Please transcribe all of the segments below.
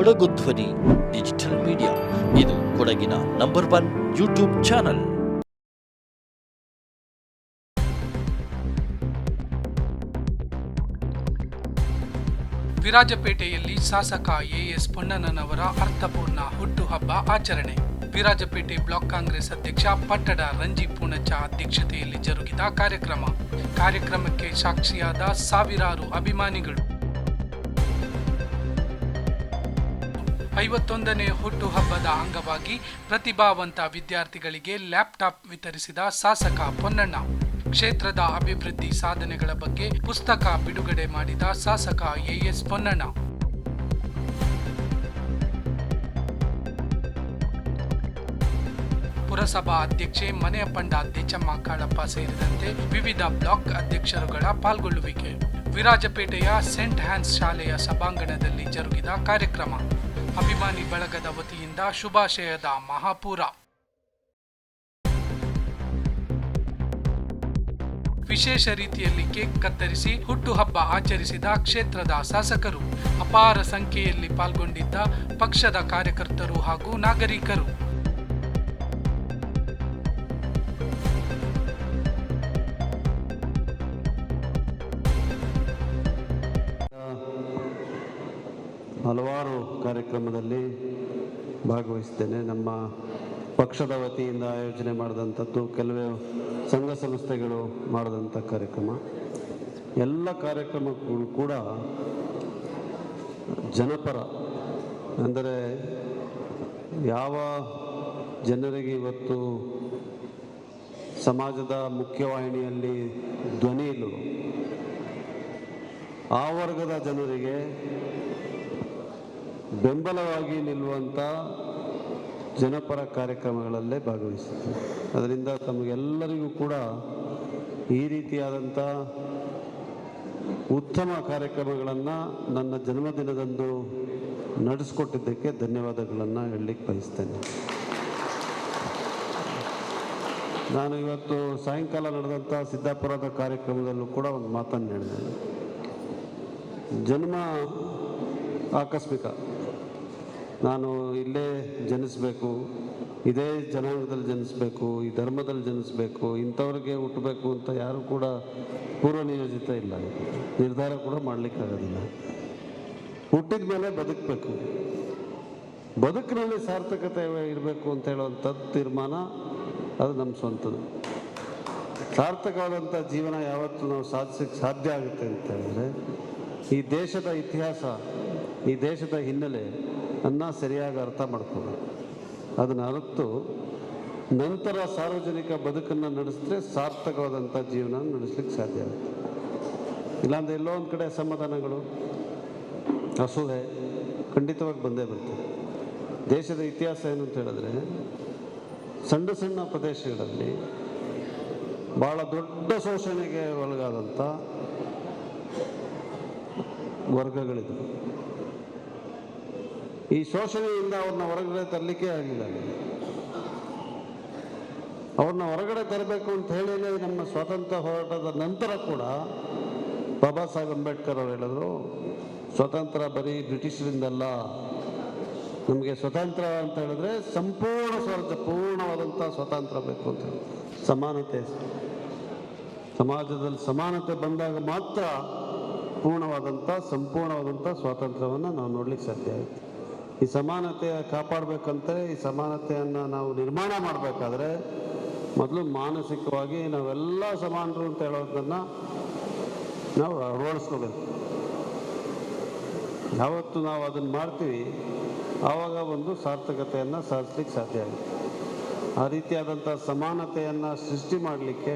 ಕೊಡಗು ಧ್ವನಿ, digital media. ಇದು ಕೊಡಗಿನ ನಂಬರ್ ಒನ್ ಯೂಟ್ಯೂಬ್ ಚಾನಲ್. ವಿರಾಜಪೇಟೆಯಲ್ಲಿ ಶಾಸಕ ಎಎಸ್ ಪೊನ್ನಣ್ಣನವರ ಅರ್ಥಪೂರ್ಣ ಹುಟ್ಟುಹಬ್ಬ ಆಚರಣೆ. ವಿರಾಜಪೇಟೆ ಬ್ಲಾಕ್ ಕಾಂಗ್ರೆಸ್ ಅಧ್ಯಕ್ಷ ಪಟ್ಟಡ ರಂಜಿ ಪೂಣಚ ಅಧ್ಯಕ್ಷತೆಯಲ್ಲಿ ಜರುಗಿದ ಕಾರ್ಯಕ್ರಮ. ಕಾರ್ಯಕ್ರಮಕ್ಕೆ ಸಾಕ್ಷಿಯಾದ ಸಾವಿರಾರು ಅಭಿಮಾನಿಗಳು. ಐವತ್ತೊಂದನೇ ಹುಟ್ಟುಹಬ್ಬದ ಅಂಗವಾಗಿ ಪ್ರತಿಭಾವಂತ ವಿದ್ಯಾರ್ಥಿಗಳಿಗೆ ಲ್ಯಾಪ್ಟಾಪ್ ವಿತರಿಸಿದ ಶಾಸಕ ಪೊನ್ನಣ್ಣ. ಕ್ಷೇತ್ರದ ಅಭಿವೃದ್ಧಿ ಸಾಧನೆಗಳ ಬಗ್ಗೆ ಪುಸ್ತಕ ಬಿಡುಗಡೆ ಮಾಡಿದ ಶಾಸಕ ಎಎಸ್ ಪೊನ್ನಣ್ಣ. ಪುರಸಭಾ ಅಧ್ಯಕ್ಷೆ ಮನೆಯ ಪಂಡ ದೇಚಮ್ಮ ಕಾಳಪ್ಪ ಸೇರಿದಂತೆ ವಿವಿಧ ಬ್ಲಾಕ್ ಅಧ್ಯಕ್ಷರುಗಳ ಪಾಲ್ಗೊಳ್ಳುವಿಕೆ. ವಿರಾಜಪೇಟೆಯ ಸೆಂಟ್ ಹ್ಯಾನ್ಸ್ ಶಾಲೆಯ ಸಭಾಂಗಣದಲ್ಲಿ ಜರುಗಿದ ಕಾರ್ಯಕ್ರಮ. ಅಭಿಮಾನಿ ಬಳಗದ ವತಿಯಿಂದ ಶುಭಾಶಯದ ಮಹಾಪೂರ. ವಿಶೇಷ ರೀತಿಯಲ್ಲಿ ಕೇಕ್ ಕತ್ತರಿಸಿ, ಹುಟ್ಟುಹಬ್ಬ ಆಚರಿಸಿದ ಕ್ಷೇತ್ರದ ಶಾಸಕರು. ಅಪಾರ ಸಂಖ್ಯೆಯಲ್ಲಿ ಪಾಲ್ಗೊಂಡಿದ್ದ ಪಕ್ಷದ ಕಾರ್ಯಕರ್ತರು ಹಾಗೂ ನಾಗರಿಕರು. ಹಲವಾರು ಕಾರ್ಯಕ್ರಮದಲ್ಲಿ ಭಾಗವಹಿಸ್ತೇನೆ ನಮ್ಮ ಪಕ್ಷದ ವತಿಯಿಂದ ಆಯೋಜನೆ ಮಾಡಿದಂಥದ್ದು, ಕೆಲವೇ ಸಂಘ ಸಂಸ್ಥೆಗಳು ಮಾಡಿದಂಥ ಕಾರ್ಯಕ್ರಮ. ಎಲ್ಲ ಕಾರ್ಯಕ್ರಮಗಳು ಕೂಡ ಜನಪರ, ಅಂದರೆ ಯಾವ ಜನರಿಗೆ ಇವತ್ತು ಸಮಾಜದ ಮುಖ್ಯವಾಹಿನಿಯಲ್ಲಿ ಧ್ವನಿ ಇಲ್ಲವೋ, ಆ ವರ್ಗದ ಜನರಿಗೆ ಬೆಂಬಲವಾಗಿ ನಿಲ್ಲುವಂಥ ಜನಪರ ಕಾರ್ಯಕ್ರಮಗಳಲ್ಲೇ ಭಾಗವಹಿಸಿದ್ದೆ ಅದರಿಂದ ತಮಗೆಲ್ಲರಿಗೂ ಕೂಡ ಈ ರೀತಿಯಾದಂಥ ಉತ್ತಮ ಕಾರ್ಯಕ್ರಮಗಳನ್ನು ನನ್ನ ಜನ್ಮದಿನದಂದು ನಡೆಸ್ಕೊಟ್ಟಿದ್ದಕ್ಕೆ ಧನ್ಯವಾದಗಳನ್ನು ಹೇಳಲಿಕ್ಕೆ ಬಯಸ್ತೇನೆ. ನಾನು ಇವತ್ತು ಸಾಯಂಕಾಲ ನಡೆದಂಥ ಸಿದ್ದಾಪುರದ ಕಾರ್ಯಕ್ರಮದಲ್ಲೂ ಕೂಡ ಒಂದು ಮಾತನ್ನು ಹೇಳಿದೆ. ಜನ್ಮ ಆಕಸ್ಮಿಕ. ನಾನು ಇಲ್ಲೇ ಜನಿಸಬೇಕು, ಇದೇ ಜನಾಂಗದಲ್ಲಿ ಜನಿಸಬೇಕು, ಈ ಧರ್ಮದಲ್ಲಿ ಜನಿಸಬೇಕು, ಇಂಥವ್ರಿಗೆ ಹುಟ್ಟಬೇಕು ಅಂತ ಯಾರು ಕೂಡ ಪೂರ್ವ ನಿಯೋಜಿತ ಇಲ್ಲ. ನಿರ್ಧಾರ ಕೂಡ ಮಾಡಲಿಕ್ಕಾಗೋದಿಲ್ಲ. ಹುಟ್ಟಿದ ಮೇಲೆ ಬದುಕಬೇಕು. ಬದುಕಿನಲ್ಲಿ ಸಾರ್ಥಕತೆ ಇರಬೇಕು ಅಂತ ಹೇಳುವಂಥದ್ದು ತೀರ್ಮಾನ, ಅದು ನಮ್ಮ ಸ್ವಂತದ್ದು. ಸಾರ್ಥಕವಾದಂಥ ಜೀವನ ಯಾವತ್ತೂ ನಾವು ಸಾಧಿಸಕ್ಕೆ ಸಾಧ್ಯ ಆಗುತ್ತೆ ಅಂತ ಹೇಳಿದ್ರೆ, ಈ ದೇಶದ ಇತಿಹಾಸ, ಈ ದೇಶದ ಹಿನ್ನೆಲೆ ಅನ್ನ ಸರಿಯಾಗಿ ಅರ್ಥ ಮಾಡ್ಕೋಬೇಕು. ಅದನ್ನು ಅರಿತು ನಂತರ ಸಾರ್ವಜನಿಕ ಬದುಕನ್ನು ನಡೆಸಿದ್ರೆ ಸಾರ್ಥಕವಾದಂಥ ಜೀವನ ನಡೆಸ್ಲಿಕ್ಕೆ ಸಾಧ್ಯ ಆಗುತ್ತೆ. ಇಲ್ಲಾಂದರೆ ಎಲ್ಲೋ ಒಂದು ಕಡೆ ಅಸಮಾಧಾನಗಳು ಅಸೂಹೆ ಖಂಡಿತವಾಗಿ ಬಂದೇ ಬರ್ತದೆ ದೇಶದ ಇತಿಹಾಸ ಏನು ಅಂತ ಹೇಳಿದ್ರೆ, ಸಣ್ಣ ಸಣ್ಣ ಪ್ರದೇಶಗಳಲ್ಲಿ ಭಾಳ ದೊಡ್ಡ ಶೋಷಣೆಗೆ ಒಳಗಾದಂಥ ವರ್ಗಗಳಿದೆ ಈ ಶೋಷಣೆಯಿಂದ ಅವ್ರನ್ನ ಹೊರಗಡೆ ತರಲಿಕ್ಕೆ ಆಗಿಲ್ಲ. ಅವ್ರನ್ನ ಹೊರಗಡೆ ತರಬೇಕು ಅಂತ ಹೇಳಿದ್ರೆ ನಮ್ಮ ಸ್ವಾತಂತ್ರ್ಯ ಹೋರಾಟದ ನಂತರ ಕೂಡ ಬಾಬಾ ಸಾಹೇಬ್ ಅಂಬೇಡ್ಕರ್ ಅವರು ಹೇಳಿದ್ರು ಸ್ವತಂತ್ರ ಬರೀ ಬ್ರಿಟಿಷರಿಂದಲ್ಲ, ನಮಗೆ ಸ್ವತಂತ್ರ ಅಂತ ಹೇಳಿದ್ರೆ ಸಂಪೂರ್ಣ ಸ್ವಾರ್ಥ ಪೂರ್ಣವಾದಂಥ ಸ್ವಾತಂತ್ರ್ಯ ಬೇಕು ಅಂತ ಸಮಾನತೆ ಸಮಾಜದಲ್ಲಿ ಸಮಾನತೆ ಬಂದಾಗ ಮಾತ್ರ ಪೂರ್ಣವಾದಂಥ, ಸಂಪೂರ್ಣವಾದಂಥ ಸ್ವಾತಂತ್ರ್ಯವನ್ನು ನಾವು ನೋಡ್ಲಿಕ್ಕೆ ಸಾಧ್ಯ ಆಗುತ್ತೆ. ಈ ಸಮಾನತೆ ಕಾಪಾಡಬೇಕಂತ ಈ ಸಮಾನತೆಯನ್ನು ನಾವು ನಿರ್ಮಾಣ ಮಾಡಬೇಕಾದ್ರೆ ಮೊದಲು ಮಾನಸಿಕವಾಗಿ ನಾವೆಲ್ಲ ಸಮಾನರು ಅಂತ ಹೇಳೋದನ್ನು ನಾವು ಅಳವಡಿಸ್ಕೋಬೇಕು. ಯಾವತ್ತು ನಾವು ಅದನ್ನು ಮಾಡ್ತೀವಿ, ಆವಾಗ ಒಂದು ಸಾರ್ಥಕತೆಯನ್ನು ಸಾಧಿಸ್ಲಿಕ್ಕೆ ಸಾಧ್ಯ ಆಗುತ್ತೆ. ಆ ರೀತಿಯಾದಂಥ ಸಮಾನತೆಯನ್ನು ಸೃಷ್ಟಿ ಮಾಡಲಿಕ್ಕೆ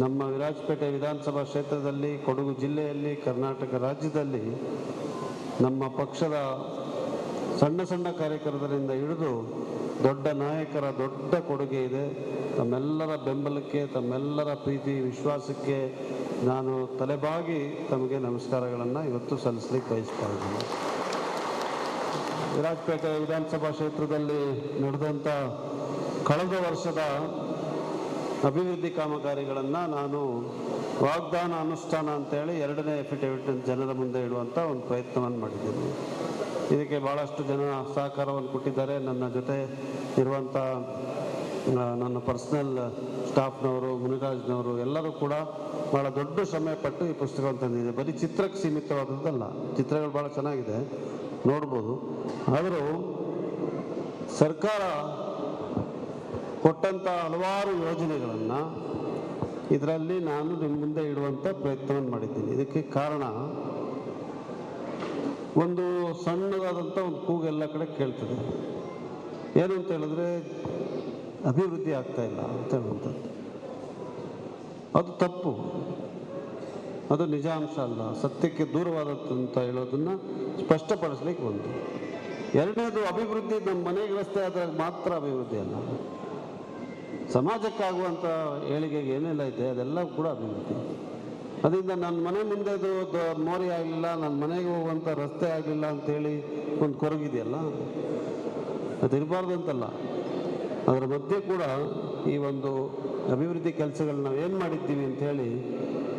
ನಮ್ಮ ವಿರಾಜಪೇಟೆ ವಿಧಾನಸಭಾ ಕ್ಷೇತ್ರದಲ್ಲಿ, ಕೊಡಗು ಜಿಲ್ಲೆಯಲ್ಲಿ, ಕರ್ನಾಟಕ ರಾಜ್ಯದಲ್ಲಿ ನಮ್ಮ ಪಕ್ಷದ ಸಣ್ಣ ಸಣ್ಣ ಕಾರ್ಯಕರ್ತರಿಂದ ಹಿಡಿದು ದೊಡ್ಡ ನಾಯಕರ ದೊಡ್ಡ ಕೊಡುಗೆ ಇದೆ. ತಮ್ಮೆಲ್ಲರ ಬೆಂಬಲಕ್ಕೆ, ತಮ್ಮೆಲ್ಲರ ಪ್ರೀತಿ, ವಿಶ್ವಾಸಕ್ಕೆ ನಾನು ತಲೆಬಾಗಿ ತಮಗೆ ನಮಸ್ಕಾರಗಳನ್ನು ಇವತ್ತು ಸಲ್ಲಿಸಲಿಕ್ಕೆ ಬಯಸ್ತಾ ಇದ್ದೀನಿ. ವಿರಾಜಪೇಟೆ ವಿಧಾನಸಭಾ ಕ್ಷೇತ್ರದಲ್ಲಿ ನಡೆದಂಥ ಕಳೆದ ವರ್ಷದ ಅಭಿವೃದ್ಧಿ ಕಾಮಗಾರಿಗಳನ್ನು ನಾನು ವಾಗ್ದಾನ, ಅನುಷ್ಠಾನ ಅಂತೇಳಿ ಎರಡನೇ ಎಫಿಡೇವಿಟ್ ಜನರ ಮುಂದೆ ಇಡುವಂಥ ಒಂದು ಪ್ರಯತ್ನವನ್ನು ಮಾಡಿದ್ದೀನಿ. ಇದಕ್ಕೆ ಭಾಳಷ್ಟು ಜನ ಸಹಕಾರವನ್ನು ಕೊಟ್ಟಿದ್ದಾರೆ. ನನ್ನ ಜೊತೆ ಇರುವಂಥ ನನ್ನ ಪರ್ಸ್ನಲ್ ಸ್ಟಾಫ್ನವರು, ಮುನಿರಾಜ್ನವರು ಎಲ್ಲರೂ ಕೂಡ ಭಾಳ ದೊಡ್ಡ ಶ್ರಮೆ ಪಟ್ಟು ಈ ಪುಸ್ತಕವನ್ನು ತಂದಿದೆ ಬರೀ ಚಿತ್ರಕ್ಕೆ ಸೀಮಿತವಾದದ್ದಲ್ಲ, ಚಿತ್ರಗಳು ಭಾಳ ಚೆನ್ನಾಗಿದೆ, ನೋಡ್ಬೋದು. ಆದರೂ ಸರ್ಕಾರ ಕೊಟ್ಟಂಥ ಹಲವಾರು ಯೋಜನೆಗಳನ್ನು ಇದರಲ್ಲಿ ನಾನು ನಿಮ್ಮ ಮುಂದೆ ಇಡುವಂಥ ಪ್ರಯತ್ನವನ್ನು ಮಾಡಿದ್ದೀನಿ. ಇದಕ್ಕೆ ಕಾರಣ ಒಂದು ಸಣ್ಣದಾದಂಥ ಒಂದು ಕೂಗು ಎಲ್ಲ ಕಡೆ ಕೇಳ್ತದೆ. ಏನು ಅಂತ ಹೇಳಿದ್ರೆ, ಅಭಿವೃದ್ಧಿ ಆಗ್ತಾ ಇಲ್ಲ ಅಂತ ಹೇಳುವಂಥದ್ದು. ಅದು ತಪ್ಪು. ಅದು ನಿಜಾಂಶ ಅಲ್ಲ. ಸತ್ಯಕ್ಕೆ ದೂರವಾದದ್ದು ಅಂತ ಹೇಳೋದನ್ನು ಸ್ಪಷ್ಟಪಡಿಸ್ಲಿಕ್ಕೆ ಒಂದು. ಎರಡನೇದು, ಅಭಿವೃದ್ಧಿ ನಮ್ಮ ಮನೆಗೆ ವ್ಯವಸ್ಥೆ ಆದಾಗ ಮಾತ್ರ ಅಭಿವೃದ್ಧಿ ಅಲ್ಲ. ಸಮಾಜಕ್ಕಾಗುವಂಥ ಏಳಿಗೆಗೆ ಏನೆಲ್ಲ ಇದೆ, ಅದೆಲ್ಲ ಕೂಡ ಅಭಿವೃದ್ಧಿ. ಅದರಿಂದ ನನ್ನ ಮನೆ ಮುಂದೆದು ಮೋರಿ ಆಗಲಿಲ್ಲ ನನ್ನ ಮನೆಗೆ ಹೋಗುವಂಥ ರಸ್ತೆ ಆಗಲಿಲ್ಲ ಅಂತೇಳಿ ಒಂದು ಕೊರಗಿದೆಯಲ್ಲ? ಅದು ಇರಬಾರ್ದು ಅಂತಲ್ಲ ಅದರ ಮಧ್ಯೆ ಕೂಡ ಈ ಒಂದು ಅಭಿವೃದ್ಧಿ ಕೆಲಸಗಳನ್ನ ನಾವು ಏನು ಮಾಡಿದ್ದೀವಿ ಅಂತ ಹೇಳಿ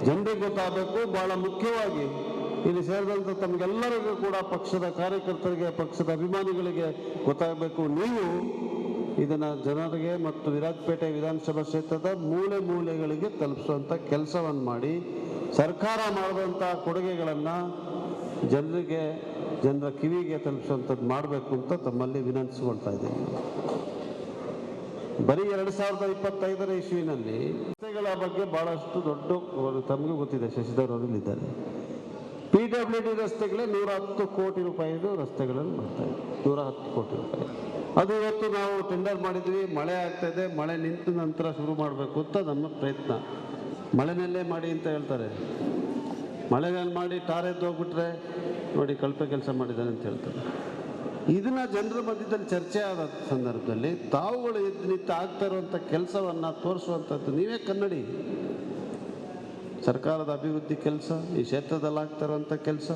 ಜನರಿಗೆ ಗೊತ್ತಾಗಬೇಕು ಭಾಳ ಮುಖ್ಯವಾಗಿ ಇಲ್ಲಿ ಸೇರಿದಂಥ ತಮಗೆಲ್ಲರಿಗೂ ಕೂಡ ಪಕ್ಷದ ಕಾರ್ಯಕರ್ತರಿಗೆ, ಪಕ್ಷದ ಅಭಿಮಾನಿಗಳಿಗೆ ಗೊತ್ತಾಗಬೇಕು. ನೀವು ಇದನ್ನು ಜನರಿಗೆ ಮತ್ತು ವಿರಾಜಪೇಟೆ ವಿಧಾನಸಭಾ ಕ್ಷೇತ್ರದ ಮೂಲೆ ಮೂಲೆಗಳಿಗೆ ತಲುಪಿಸುವಂಥ ಕೆಲಸವನ್ನು ಮಾಡಿ ಸರ್ಕಾರ ಮಾಡಿದಂಥ ಕೊಡುಗೆಗಳನ್ನು ಜನರಿಗೆ, ಜನರ ಕಿವಿಗೆ ತಲುಪಿಸುವಂಥದ್ದು ಮಾಡಬೇಕು ಅಂತ ತಮ್ಮಲ್ಲಿ ವಿನಂತಿಸ್ಕೊಳ್ತಾ ಇದ್ದೀನಿ. ಬರೀ ಎರಡು ಸಾವಿರದ ಇಪ್ಪತ್ತೈದರ ಇಸ್ವಿನಲ್ಲಿ ರಸ್ತೆಗಳ ಬಗ್ಗೆ ಬಹಳಷ್ಟು ದೊಡ್ಡ ತಮಗೂ ಗೊತ್ತಿದೆ, ಶಶಿಧರ್ ಅವರಲ್ಲಿದ್ದಾರೆ ಪಿ ಡಬ್ಲ್ಯೂ ಡಿ ರಸ್ತೆಗಳೇ ನೂರ ಹತ್ತು ಕೋಟಿ ರೂಪಾಯಿದು ರಸ್ತೆಗಳನ್ನು ಮಾಡ್ತಾ ಇದೆ ನೂರ ಹತ್ತು ಕೋಟಿ ರೂಪಾಯಿ. ಅದು ಇವತ್ತು ನಾವು ಟೆಂಡರ್ ಮಾಡಿದ್ವಿ, ಮಳೆ ಆಗ್ತಾ ಇದೆ, ಮಳೆ ನಿಂತ ನಂತರ ಶುರು ಮಾಡಬೇಕು ಅಂತ ನಮ್ಮ ಪ್ರಯತ್ನ. ಮಳೆನಲ್ಲೇ ಮಾಡಿ ಅಂತ ಹೇಳ್ತಾರೆ. ಮಳೆಗಾಲ ಮಾಡಿ ಟಾರ್ ಎದ್ದು ಹೋಗ್ಬಿಟ್ರೆ ನೋಡಿ ಕಳಪೆ ಕೆಲಸ ಮಾಡಿದ್ದಾನೆ ಅಂತ ಹೇಳ್ತಾರೆ. ಇದನ್ನ ಜನರ ಮಧ್ಯದಲ್ಲಿ ಚರ್ಚೆ ಆದ ಸಂದರ್ಭದಲ್ಲಿ ತಾವುಗಳು ಎದ್ದು ನಿಂತು ಆಗ್ತಾ ಇರುವಂಥ ಕೆಲಸವನ್ನು ತೋರಿಸುವಂಥದ್ದು ನೀವೇ ಕನ್ನಡಿ. ಸರ್ಕಾರದ ಅಭಿವೃದ್ಧಿ ಕೆಲಸ, ಈ ಕ್ಷೇತ್ರದಲ್ಲಿ ಆಗ್ತಾ ಇರುವಂಥ ಕೆಲಸ,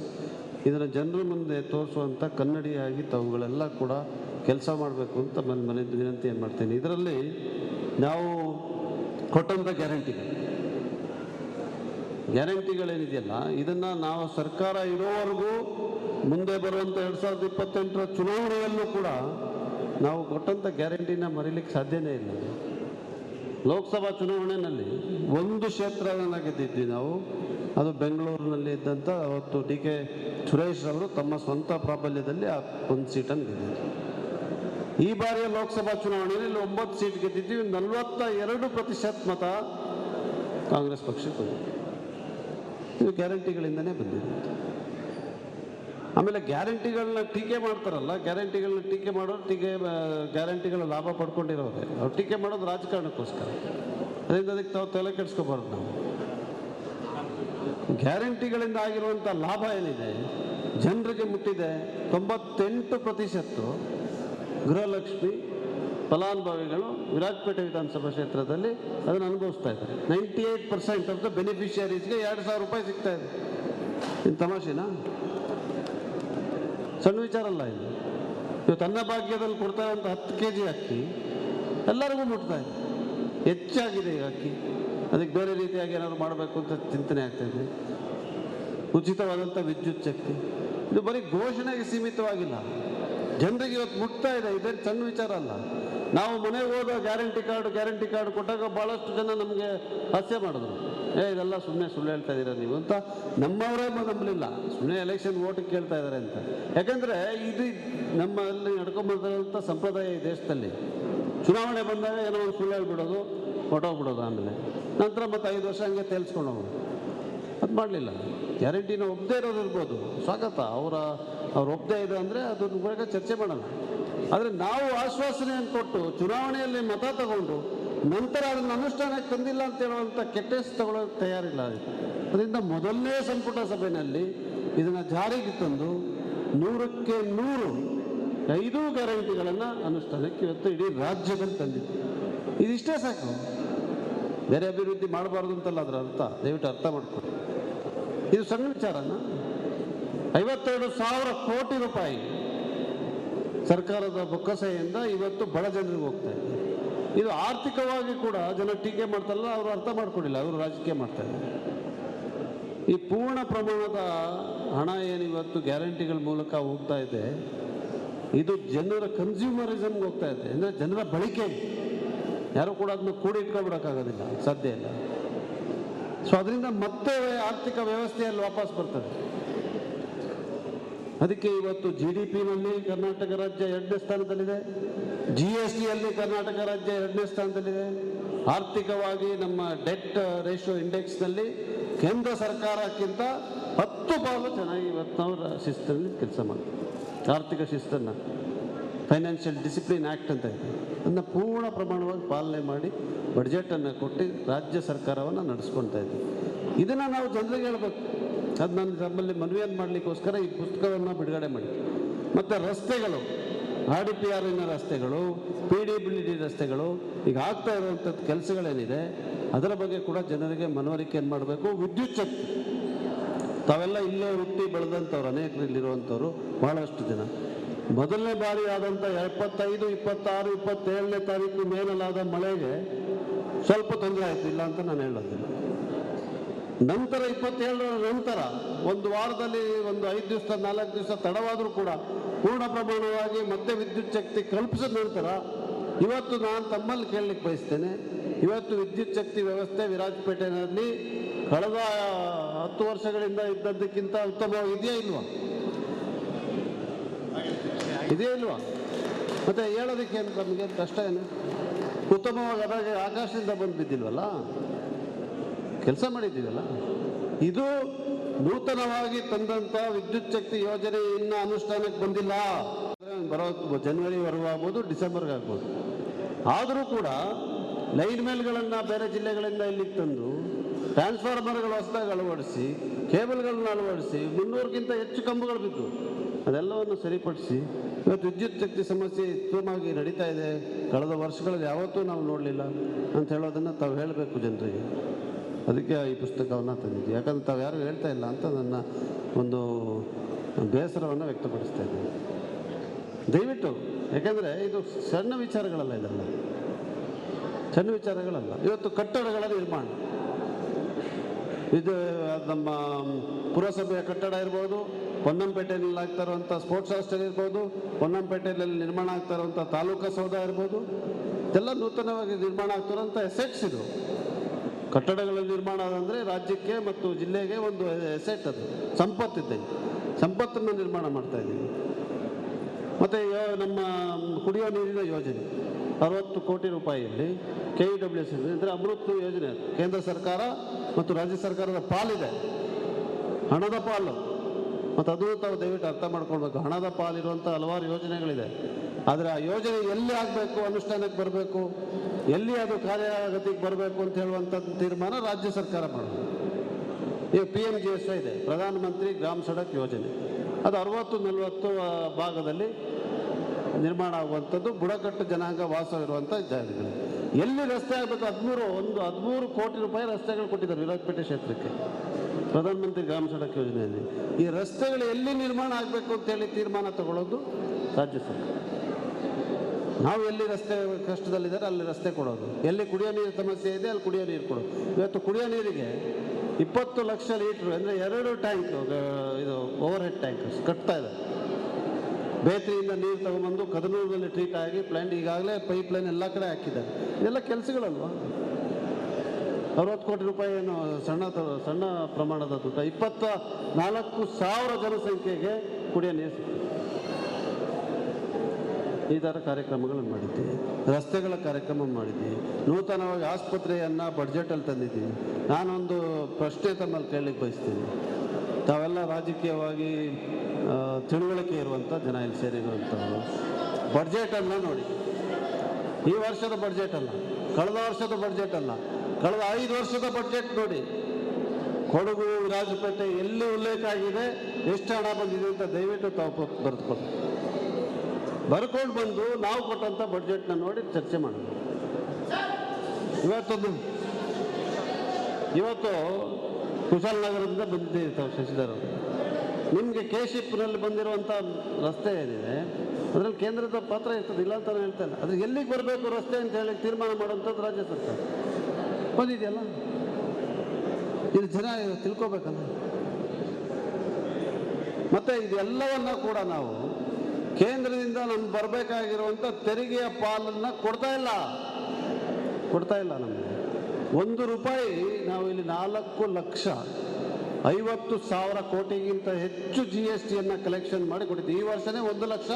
ಇದನ್ನು ಜನರ ಮುಂದೆ ತೋರಿಸುವಂಥ ಕನ್ನಡಿಯಾಗಿ ತಾವುಗಳೆಲ್ಲ ಕೂಡ ಕೆಲಸ ಮಾಡಬೇಕು ಅಂತ ನನ್ನ ಮನೆ ವಿನಂತಿ ಮಾಡ್ತೀನಿ. ಇದರಲ್ಲಿ ನಾವು ಕೊಟ್ಟಂಥ ಗ್ಯಾರಂಟಿಗಳು ಗ್ಯಾರಂಟಿಗಳೇನಿದೆಯಲ್ಲ, ಇದನ್ನು ನಾವು ಸರ್ಕಾರ ಇರೋವರೆಗೂ ಮುಂದೆ ಬರುವಂಥ ಎರಡು ಸಾವಿರದ ಇಪ್ಪತ್ತೆಂಟರ ಚುನಾವಣೆಯಲ್ಲೂ ಕೂಡ ನಾವು ಕೊಟ್ಟಂಥ ಗ್ಯಾರಂಟಿನ ಮರೀಲಿಕ್ಕೆ ಸಾಧ್ಯನೇ ಇಲ್ಲ. ಲೋಕಸಭಾ ಚುನಾವಣೆಯಲ್ಲಿ ಒಂದು ಕ್ಷೇತ್ರವನ್ನು ಗೆದ್ದಿದ್ವಿ ನಾವು. ಅದು ಬೆಂಗಳೂರಿನಲ್ಲಿ ಇದ್ದಂಥ ಅವತ್ತು ಡಿ ಕೆ ಸುರೇಶ್ ಅವರು ತಮ್ಮ ಸ್ವಂತ ಪ್ರಾಬಲ್ಯದಲ್ಲಿ ಆ ಒಂದು ಸೀಟನ್ನು ಗೆದ್ದಿದ್ವಿ ಈ ಬಾರಿಯ ಲೋಕಸಭಾ ಚುನಾವಣೆಯಲ್ಲಿ ಒಂಬತ್ತು ಸೀಟ್ ಗೆದ್ದಿದ್ವಿ ನಲವತ್ತ ಎರಡು ಪ್ರತಿಶತ ಮತ ಕಾಂಗ್ರೆಸ್ ಪಕ್ಷಕ್ಕೆ ಬಂದಿದೆ. ಇದು ಗ್ಯಾರಂಟಿಗಳಿಂದನೇ ಬಂದಿದೆ. ಆಮೇಲೆ ಗ್ಯಾರಂಟಿಗಳನ್ನ ಟೀಕೆ ಮಾಡ್ತಾರಲ್ಲ, ಗ್ಯಾರಂಟಿಗಳನ್ನ ಟೀಕೆ ಮಾಡೋರು ಟೀಕೆ ಗ್ಯಾರಂಟಿಗಳ ಲಾಭ ಪಡ್ಕೊಂಡಿರೋರೆ. ಅವ್ರು ಟೀಕೆ ಮಾಡೋದು ರಾಜಕಾರಣಕ್ಕೋಸ್ಕರ. ಅದರಿಂದ ಅದಕ್ಕೆ ತಾವು ತಲೆ ಕೆಡಿಸ್ಕೋಬಾರ್ದು ನಾವು. ಗ್ಯಾರಂಟಿಗಳಿಂದ ಆಗಿರುವಂಥ ಲಾಭ ಏನಿದೆ, ಜನರಿಗೆ ಮುಟ್ಟಿದೆ ತೊಂಬತ್ತೆಂಟು ಪ್ರತಿಶತ ಗೃಹಲಕ್ಷ್ಮಿ ಫಲಾನುಭವಿಗಳು ವಿರಾಜಪೇಟೆ ವಿಧಾನಸಭಾ ಕ್ಷೇತ್ರದಲ್ಲಿ ಅದನ್ನು ಅನುಭವಿಸ್ತಾ ಇದ್ದಾರೆ. Ninety eight percent of the ಬೆನಿಫಿಷಿಯರೀಸ್ಗೆ ಎರಡು ಸಾವಿರ ರೂಪಾಯಿ ಸಿಗ್ತಾ ಇದೆ. ಇದು ತಮಾಷೆನಾ? ಸಣ್ಣ ವಿಚಾರ ಅಲ್ಲ ಇದು. ಇವತ್ತು ಅನ್ನ ಭಾಗ್ಯದಲ್ಲಿ ಕೊಡ್ತಾ ಇರುವಂಥ ಹತ್ತು ಕೆ ಜಿ ಅಕ್ಕಿ ಎಲ್ಲರಿಗೂ ಮುಟ್ತಾ ಇದೆ. ಹೆಚ್ಚಾಗಿದೆ ಈ ಅಕ್ಕಿ. ಅದಕ್ಕೆ ಬೇರೆ ರೀತಿಯಾಗಿ ಏನಾದ್ರು ಮಾಡಬೇಕು ಅಂತ ಚಿಂತನೆ ಆಗ್ತಾ ಇದೆ. ಉಚಿತವಾದಂಥ ವಿದ್ಯುತ್ ಶಕ್ತಿ. ಇದು ಬರೀ ಘೋಷಣೆಗೆ ಸೀಮಿತವಾಗಿಲ್ಲ. ಜನರಿಗೆ ಇವತ್ತು ಮುಟ್ತಾ ಇದೆ. ಇದೇನು ಸಣ್ಣ ವಿಚಾರ ಅಲ್ಲ. ನಾವು ಮನೆಗೆ ಹೋದ ಗ್ಯಾರಂಟಿ ಕಾರ್ಡ್ ಗ್ಯಾರಂಟಿ ಕಾರ್ಡ್ ಕೊಟ್ಟಾಗ ಭಾಳಷ್ಟು ಜನ ನಮಗೆ ಹಾಸ್ಯ ಮಾಡಿದ್ರು. ಏ, ಇದೆಲ್ಲ ಸುಮ್ಮನೆ ಸುಳ್ಳು ಹೇಳ್ತಾ ಇದ್ದೀರಾ ನೀವು ಅಂತ. ನಮ್ಮವರೇ ನಂಬಲಿಲ್ಲ. ಸುಮ್ಮನೆ ಎಲೆಕ್ಷನ್ ಓಟ್ ಕೇಳ್ತಾ ಇದ್ದಾರೆ ಅಂತ. ಯಾಕಂದರೆ ಇದು ನಮ್ಮಲ್ಲಿ ನಡ್ಕೊಂಬಂದಿರೋಂಥ ಸಂಪ್ರದಾಯ ಈ ದೇಶದಲ್ಲಿ. ಚುನಾವಣೆ ಬಂದಾಗ ಏನೋ ಒಂದು ಸುಳ್ಳು ಹೇಳ್ಬಿಡೋದು ಹೊಟ್ಟೋಗ್ಬಿಡೋದು ಆಮೇಲೆ. ನಂತರ ಮತ್ತೆ ಐದು ವರ್ಷ ಹಂಗೆ ತೇಲ್ಸ್ಕೊಂಡು ಹೋಗೋದು ಅದು ಮಾಡಲಿಲ್ಲ. ಗ್ಯಾರಂಟಿನ ಒಪ್ಪದೇ ಇರೋದು ಇರ್ಬೋದು. ಸ್ವಾಗತ. ಅವರ ಅವ್ರು ಒಪ್ಪದೇ ಇದೆ ಅಂದರೆ ಅದ್ರ ಬಗ್ಗೆ ಚರ್ಚೆ ಮಾಡೋಣ ಆದರೆ ನಾವು ಆಶ್ವಾಸನೆಯನ್ನು ಕೊಟ್ಟು ಚುನಾವಣೆಯಲ್ಲಿ ಮತ ತಗೊಂಡು ನಂತರ ಅದನ್ನು ಅನುಷ್ಠಾನಕ್ಕೆ ತಂದಿಲ್ಲ ಅಂತ ಹೇಳುವಂಥ ಕೆಟ್ಟ ಹೆಸರು ತಗೊಳ್ಳೋಕೆ ತಯಾರಿಲ್ಲ ಅದರಿಂದ ಮೊದಲನೇ ಸಂಪುಟ ಸಭೆಯಲ್ಲಿ ಇದನ್ನು ಜಾರಿಗೆ ತಂದು ನೂರಕ್ಕೆ ನೂರು ಐದು ಗ್ಯಾರಂಟಿಗಳನ್ನು ಅನುಷ್ಠಾನಕ್ಕೆ ಇವತ್ತು ಇಡೀ ರಾಜ್ಯದಲ್ಲಿ ತಂದಿದ್ದು ಇದಿಷ್ಟೇ ಸಾಕು. ಬೇರೆ ಅಭಿವೃದ್ಧಿ ಮಾಡಬಾರ್ದು ಅಂತಲ್ಲ ಅದರ ಅರ್ಥ? ದಯವಿಟ್ಟು ಅರ್ಥ ಮಾಡ್ಕೊಳ್ಳಿ. ಇದು ಸಣ್ಣ ವಿಚಾರನ? ಐವತ್ತೆರಡು ಸಾವಿರ ಕೋಟಿ ರೂಪಾಯಿ ಸರ್ಕಾರದ ಬೊಕ್ಕಸೆಯಿಂದ ಇವತ್ತು ಬಡ ಜನರಿಗೆ ಹೋಗ್ತಾ ಇದೆ. ಇದು ಆರ್ಥಿಕವಾಗಿ ಕೂಡ ಜನ ಟೀಕೆ ಮಾಡ್ತಾರಲ್ಲ, ಅವರು ಅರ್ಥ ಮಾಡ್ಕೊಂಡಿಲ್ಲ, ಅವರು ರಾಜಕೀಯ ಮಾಡ್ತಾರೆ ಈ ಪೂರ್ಣ ಪ್ರಮಾಣದ ಹಣ ಏನಿವತ್ತು ಗ್ಯಾರಂಟಿಗಳ ಮೂಲಕ ಹೋಗ್ತಾ ಇದೆ, ಇದು ಜನರ ಕನ್ಸ್ಯೂಮರಿಸಮ್ಗೆ ಹೋಗ್ತಾ ಇದೆ. ಅಂದರೆ ಜನರ ಬಳಕೆ ಯಾರು ಕೂಡ ಅದನ್ನ ಕೂಡಿಟ್ಕೊಬಿಡೋಕ್ಕಾಗೋದಿಲ್ಲ ಸಾಧ್ಯ ಇಲ್ಲ. ಸೊ ಅದರಿಂದ ಮತ್ತೆ ಆರ್ಥಿಕ ವ್ಯವಸ್ಥೆಯಲ್ಲಿ ವಾಪಸ್ ಬರ್ತದೆ. ಅದಕ್ಕೆ ಇವತ್ತು ಜಿ ಡಿ ಪಿನಲ್ಲಿ ಕರ್ನಾಟಕ ರಾಜ್ಯ ಎರಡನೇ ಸ್ಥಾನದಲ್ಲಿದೆ. ಜಿ ಎಸ್ ಟಿಯಲ್ಲಿ ಕರ್ನಾಟಕ ರಾಜ್ಯ ಎರಡನೇ ಸ್ಥಾನದಲ್ಲಿದೆ. ಆರ್ಥಿಕವಾಗಿ ನಮ್ಮ ಡೆಟ್ ರೇಷಿಯೋ ಇಂಡೆಕ್ಸ್ನಲ್ಲಿ ಕೇಂದ್ರ ಸರ್ಕಾರಕ್ಕಿಂತ ಹತ್ತು ಪಾಲು ಚೆನ್ನಾಗಿ ಇವತ್ತು ನಾವು ಶಿಸ್ತಿನಲ್ಲಿ ಕೆಲಸ ಮಾಡ್ತೀವಿ ಆರ್ಥಿಕ ಶಿಸ್ತನ್ನು ಫೈನಾನ್ಷಿಯಲ್ ಡಿಸಿಪ್ಲಿನ್ ಆ್ಯಕ್ಟ್ ಅಂತ ಇದೆ. ಅದನ್ನು ಪೂರ್ಣ ಪ್ರಮಾಣವಾಗಿ ಪಾಲನೆ ಮಾಡಿ ಬಡ್ಜೆಟನ್ನು ಕೊಟ್ಟು ರಾಜ್ಯ ಸರ್ಕಾರವನ್ನು ನಡೆಸ್ಕೊಳ್ತಾ ಇದ್ದೀವಿ. ಇದನ್ನು ನಾವು ಜನರಿಗೆ ಹೇಳ್ಬೇಕು. ಅದು ನಾನು ನಮ್ಮಲ್ಲಿ ಮನವಿಯನ್ನು ಮಾಡಲಿಕ್ಕೋಸ್ಕರ ಈ ಪುಸ್ತಕವನ್ನು ಬಿಡುಗಡೆ ಮಾಡಿ. ಮತ್ತು ರಸ್ತೆಗಳು, ಆರ್ ಡಿ ಪಿ ಆರಿನ ರಸ್ತೆಗಳು, ಪಿ ಡಿ ಬಿ ಡಿ ರಸ್ತೆಗಳು, ಈಗ ಆಗ್ತಾ ಇರುವಂಥದ್ದು ಕೆಲಸಗಳೇನಿದೆ, ಅದರ ಬಗ್ಗೆ ಕೂಡ ಜನರಿಗೆ ಮನವರಿಕೆಯನ್ನು ಮಾಡಬೇಕು? ವಿದ್ಯುತ್ ಶಕ್ತಿ. ತಾವೆಲ್ಲ ಇಲ್ಲೇ ಹುಟ್ಟಿ ಬೆಳೆದಂಥವ್ರು ಅನೇಕರು ಇಲ್ಲಿರುವಂಥವ್ರು ಬಹಳಷ್ಟು ಜನ. ಮೊದಲನೇ ಬಾರಿ ಆದಂಥ ಎಪ್ಪತ್ತೈದು, ಇಪ್ಪತ್ತಾರು, ಇಪ್ಪತ್ತೇಳನೇ ತಾರೀಕು ಮೇಲಲ್ಲಾದ ಮಳೆಗೆ ಸ್ವಲ್ಪ ತೊಂದರೆ ಆಯಿತು, ಇಲ್ಲ ಅಂತ ನಾನು ಹೇಳೋದಿಲ್ಲ. ನಂತರ ಇಪ್ಪತ್ತೇಳರ ನಂತರ ಒಂದು ವಾರದಲ್ಲಿ ಒಂದು ಐದು ದಿವಸ, ನಾಲ್ಕು ದಿವಸ ತಡವಾದರೂ ಕೂಡ ಪೂರ್ಣ ಪ್ರಮಾಣವಾಗಿ ಮತ್ತೆ ವಿದ್ಯುತ್ ಶಕ್ತಿ ಕಲ್ಪಿಸಿದ ನಂತರ ಇವತ್ತು ನಾನು ತಮ್ಮಲ್ಲಿ ಕೇಳಲಿಕ್ಕೆ ಬಯಸ್ತೇನೆ. ಇವತ್ತು ವಿದ್ಯುತ್ ಶಕ್ತಿ ವ್ಯವಸ್ಥೆ ವಿರಾಜಪೇಟೆನಲ್ಲಿ ಕಳೆದ ಹತ್ತು ವರ್ಷಗಳಿಂದ ಇದ್ದದ್ದಕ್ಕಿಂತ ಉತ್ತಮವಾಗಿದೆಯಾ ಇಲ್ವಾ? ಇದೆಯಾ ಇಲ್ವಾ? ಮತ್ತೆ ಹೇಳೋದಕ್ಕೆ ನಮಗೆ ಕಷ್ಟ ಏನು? ಉತ್ತಮವಾಗಿ ಅದಾಗ ಆಕಾಶದಿಂದ ಬಂದು ಬಿದ್ದಿಲ್ವಲ್ಲ ಕೆಲಸ ಮಾಡಿದ್ದೀವಲ್ಲ ಇದು ನೂತನವಾಗಿ ತಂದಂಥ ವಿದ್ಯುತ್ ಶಕ್ತಿ ಯೋಜನೆ ಇನ್ನೂ ಅನುಷ್ಠಾನಕ್ಕೆ ಬಂದಿಲ್ಲ. ಬರೋ ಜನವರಿವರೆಗೂ ಆಗ್ಬೋದು ಡಿಸೆಂಬರ್ಗೆ ಆಗ್ಬೋದು. ಆದರೂ ಕೂಡ ಲೈನ್ ಮೇಲ್ಗಳನ್ನು ಬೇರೆ ಜಿಲ್ಲೆಗಳಿಂದ ಇಲ್ಲಿಗೆ ತಂದು ಟ್ರಾನ್ಸ್ಫಾರ್ಮರ್ಗಳು, ಹೊಸದಾಗಿ ಅಳವಡಿಸಿ, ಕೇಬಲ್ಗಳನ್ನ ಅಳವಡಿಸಿ ಮುನ್ನೂರಕ್ಕಿಂತ ಹೆಚ್ಚು ಕಂಬಗಳು ಬಿದ್ದು, ಅದೆಲ್ಲವನ್ನು ಸರಿಪಡಿಸಿ ಇವತ್ತು ವಿದ್ಯುತ್ ಶಕ್ತಿ ಸಮಸ್ಯೆ ಉತ್ತಮವಾಗಿ ನಡೀತಾ ಇದೆ. ಕಳೆದ ವರ್ಷಗಳಲ್ಲಿ ಯಾವತ್ತೂ ನಾವು ನೋಡಲಿಲ್ಲ ಅಂತ ಹೇಳೋದನ್ನು ತಾವು ಹೇಳಬೇಕು ಜನರಿಗೆ. ಅದಕ್ಕೆ ಈ ಪುಸ್ತಕವನ್ನು ತಂದಿದ್ದೆ. ಯಾಕಂದ್ರೆ ತಾವು ಯಾರು ಹೇಳ್ತಾ ಇಲ್ಲ ಅಂತ ನನ್ನ ಒಂದು ಬೇಸರವನ್ನು ವ್ಯಕ್ತಪಡಿಸ್ತಾ ಇದ್ದೀನಿ ದಯವಿಟ್ಟು, ಯಾಕೆಂದರೆ ಇದು ಸಣ್ಣ ವಿಚಾರಗಳಲ್ಲ ಇದೆಲ್ಲ. ಸಣ್ಣ ವಿಚಾರಗಳಲ್ಲ. ಇವತ್ತು ಕಟ್ಟಡಗಳ ನಿರ್ಮಾಣ. ಇದು ನಮ್ಮ ಪುರಸಭೆಯ ಕಟ್ಟಡ ಇರ್ಬೋದು ಪೊನ್ನಂಪೇಟೆಯಲ್ಲಿ ಆಗ್ತಾ ಇರುವಂಥ ಸ್ಪೋರ್ಟ್ಸ್ ಹಾಸ್ಟೆಲ್ ಇರ್ಬೋದು, ಪೊನ್ನಂಪೇಟೆಯಲ್ಲಿ ನಿರ್ಮಾಣ ಆಗ್ತಾ ಇರುವಂಥ ತಾಲೂಕಾ ಸೌಧ ಇರ್ಬೋದು, ಇದೆಲ್ಲ ನೂತನವಾಗಿ ನಿರ್ಮಾಣ ಆಗ್ತಿರೋಂಥ ಎಸೆಟ್ಸ್ ಇದು. ಕಟ್ಟಡಗಳ ನಿರ್ಮಾಣ ಅಂದರೆ ರಾಜ್ಯಕ್ಕೆ ಮತ್ತು ಜಿಲ್ಲೆಗೆ ಒಂದು ಎಸೆಟ್ ಅದು, ಸಂಪತ್ತಿದೆ. ಸಂಪತ್ತನ್ನು ನಿರ್ಮಾಣ ಮಾಡ್ತಾ ಇದ್ದೀವಿ. ಮತ್ತು ನಮ್ಮ ಕುಡಿಯೋ ನೀರಿನ ಯೋಜನೆ, ಅರವತ್ತು ಕೋಟಿ ರೂಪಾಯಿಯಲ್ಲಿ ಕೆ ಇ ಡಬ್ಲ್ಯೂ ಎಸ್ ಅಂದರೆ ಅಮೃತ್ ಯೋಜನೆ ಕೇಂದ್ರ ಸರ್ಕಾರ ಮತ್ತು ರಾಜ್ಯ ಸರ್ಕಾರದ ಪಾಲಿದೆ. ಹಣದ ಪಾಲು. ಮತ್ತು ಅದು ತಾವು ದಯವಿಟ್ಟು ಅರ್ಥ ಮಾಡ್ಕೊಳ್ಬೇಕು. ಹಣದ ಪಾಲಿರುವಂಥ ಹಲವಾರು ಯೋಜನೆಗಳಿದೆ. ಆದರೆ ಆ ಯೋಜನೆ ಎಲ್ಲಿ ಆಗಬೇಕು, ಅನುಷ್ಠಾನಕ್ಕೆ ಬರಬೇಕು? ಎಲ್ಲಿ ಅದು ಕಾರ್ಯಗತಿಗೆ ಬರಬೇಕು ಅಂತ ಹೇಳುವಂಥ ತೀರ್ಮಾನ ರಾಜ್ಯ ಸರ್ಕಾರ ಮಾಡಬೇಕು ಈಗ ಪಿ ಎಂ ಜಿ ಎಸ್ ಇದೆ ಪ್ರಧಾನಮಂತ್ರಿ ಗ್ರಾಮ ಸಡಕ್ ಯೋಜನೆ. ಅದು ಅರವತ್ತು ನಲವತ್ತು ಭಾಗದಲ್ಲಿ ನಿರ್ಮಾಣ ಆಗುವಂಥದ್ದು ಬುಡಕಟ್ಟು ಜನಾಂಗ ವಾಸವಿರುವಂಥ ಜಾಗಗಳು. ಎಲ್ಲಿ ರಸ್ತೆ ಆಗಬೇಕು? ಹದಿಮೂರು, ಒಂದು, ಹದಿಮೂರು ಕೋಟಿ ರೂಪಾಯಿ ರಸ್ತೆಗಳು ಕೊಟ್ಟಿದ್ದಾರೆ ವಿರಾಜಪೇಟೆ ಕ್ಷೇತ್ರಕ್ಕೆ. ಪ್ರಧಾನಮಂತ್ರಿ ಗ್ರಾಮ ಸಡಕ್ ಯೋಜನೆಯಲ್ಲಿ. ಈ ರಸ್ತೆಗಳು ಎಲ್ಲಿ ನಿರ್ಮಾಣ ಆಗಬೇಕು ಅಂತೇಳಿ ತೀರ್ಮಾನ ತಗೊಳ್ಳೋದು ರಾಜ್ಯ ಸರ್ಕಾರ. ನಾವು ಎಲ್ಲಿ ರಸ್ತೆ ಕಷ್ಟದಲ್ಲಿದ್ದಾರೆ ಅಲ್ಲಿ ರಸ್ತೆ ಕೊಡೋದು. ಎಲ್ಲಿ ಕುಡಿಯೋ ನೀರು ಸಮಸ್ಯೆ ಇದೆ, ಅಲ್ಲಿ ಕುಡಿಯೋ ನೀರು ಕೊಡೋದು. ಇವತ್ತು ಕುಡಿಯೋ ನೀರಿಗೆ ಇಪ್ಪತ್ತು ಲಕ್ಷ ಲೀಟ್ರ್ ಅಂದರೆ ಎರಡು ಟ್ಯಾಂಕ್ ಇದು ಓವರ್ ಹೆಡ್ ಟ್ಯಾಂಕ್ ಕಟ್ತಾ ಇದೆ. ಬೇತ್ರಿಯಿಂದ ನೀರು ತಗೊಂಬಂದು ಕದನೂರಿನಲ್ಲಿ ಟ್ರೀಟ್ ಆಗಿ ಪ್ಲ್ಯಾಂಟ್ ಈಗಾಗಲೇ ಪೈಪ್ ಲೈನ್ ಎಲ್ಲ ಕಡೆ ಹಾಕಿದ್ದಾರೆ. ಇದೆಲ್ಲ ಕೆಲಸಗಳಲ್ವಾ? ಅರವತ್ತು ಕೋಟಿ ರೂಪಾಯಿ ಏನು ಸಣ್ಣ ಸಣ್ಣ ಪ್ರಮಾಣದ ದುಡ್ಡ. ಇಪ್ಪತ್ತ ನಾಲ್ಕು ಸಾವಿರ ಜನಸಂಖ್ಯೆಗೆ ಕುಡಿಯೋ ನೀರು. ಈ ಥರ ಕಾರ್ಯಕ್ರಮಗಳನ್ನು ಮಾಡಿದ್ದೀವಿ ರಸ್ತೆಗಳ ಕಾರ್ಯಕ್ರಮ ಮಾಡಿದ್ದೀವಿ ನೂತನವಾಗಿ ಆಸ್ಪತ್ರೆಯನ್ನು ಬಡ್ಜೆಟಲ್ಲಿ ತಂದಿದ್ದೀವಿ ನಾನೊಂದು ಪ್ರಶ್ನೆ ತಮ್ಮಲ್ಲಿ ಕೇಳಲಿಕ್ಕೆ ಬಯಸ್ತೀನಿ. ತಾವೆಲ್ಲ ರಾಜಕೀಯವಾಗಿ ತಿಳುವಳಿಕೆ ಇರುವಂಥ ಜನ ಇಲ್ಲಿ ಸೇರಿರುವಂಥವ್ರು ಬಡ್ಜೆಟನ್ನು ನೋಡಿ. ಈ ವರ್ಷದ ಬಡ್ಜೆಟ್ ಅಲ್ಲ, ಕಳೆದ ವರ್ಷದ ಬಡ್ಜೆಟ್ ಅಲ್ಲ, ಕಳೆದ ಐದು ವರ್ಷದ ಬಡ್ಜೆಟ್ ನೋಡಿ. ಕೊಡಗು ರಾಜಪೇಟೆ ಎಲ್ಲಿ ಉಲ್ಲೇಖ ಆಗಿದೆ, ಎಷ್ಟು ಹಣ ಬಂದಿದೆ ಅಂತ ದಯವಿಟ್ಟು ತಾವು ಬರೆದುಕೊಳ್ಳಿ. ಬರ್ಕೊಂಡು ಬಂದು ನಾವು ಕೊಟ್ಟಂಥ ಬಡ್ಜೆಟ್ನ ನೋಡಿ ಚರ್ಚೆ ಮಾಡೋದು ಇವತ್ತೊಂದು ಇವತ್ತು ಕುಶಾಲನಗರದಿಂದ ಬಂದಿದ್ದೀವಿ ತಾವು ಶಶಿಧರ್ ನಿಮಗೆ ಕೆ ಶಿಪ್ನಲ್ಲಿ ಬಂದಿರುವಂಥ ರಸ್ತೆ ಏನಿದೆ? ಅದರಲ್ಲಿ ಕೇಂದ್ರದ ಪಾತ್ರ ಇರ್ತದೆ, ಇಲ್ಲ ಅಂತ ಹೇಳ್ತಾ ಇಲ್ಲ ಅದು ಎಲ್ಲಿಗೆ ಬರಬೇಕು ರಸ್ತೆ ಅಂತ ಹೇಳಿ ತೀರ್ಮಾನ ಮಾಡುವಂಥದ್ದು ರಾಜ್ಯ ಸರ್ಕಾರ. ಬಂದಿದೆಯಲ್ಲ? ಇದು ಜನ ತಿಳ್ಕೊಬೇಕಲ್ಲ. ಮತ್ತೆ ಇದೆಲ್ಲವನ್ನ ಕೂಡ ನಾವು ಕೇಂದ್ರದಿಂದ ನಮ್ಗೆ ಬರಬೇಕಾಗಿರುವಂಥ ತೆರಿಗೆಯ ಪಾಲನ್ನು ಕೊಡ್ತಾ ಇಲ್ಲ. ಕೊಡ್ತಾ ಇಲ್ಲ ನಮಗೆ. ಒಂದು ರೂಪಾಯಿ ನಾವು ಇಲ್ಲಿ ನಾಲ್ಕು ಲಕ್ಷ, ಐವತ್ತು ಸಾವಿರ ಕೋಟಿಗಿಂತ ಹೆಚ್ಚು ಜಿ ಎಸ್ ಟಿಯನ್ನು ಕಲೆಕ್ಷನ್ ಮಾಡಿ ಕೊಟ್ಟಿದ್ದೀವಿ ಈ ವರ್ಷನೇ ಒಂದು ಲಕ್ಷ,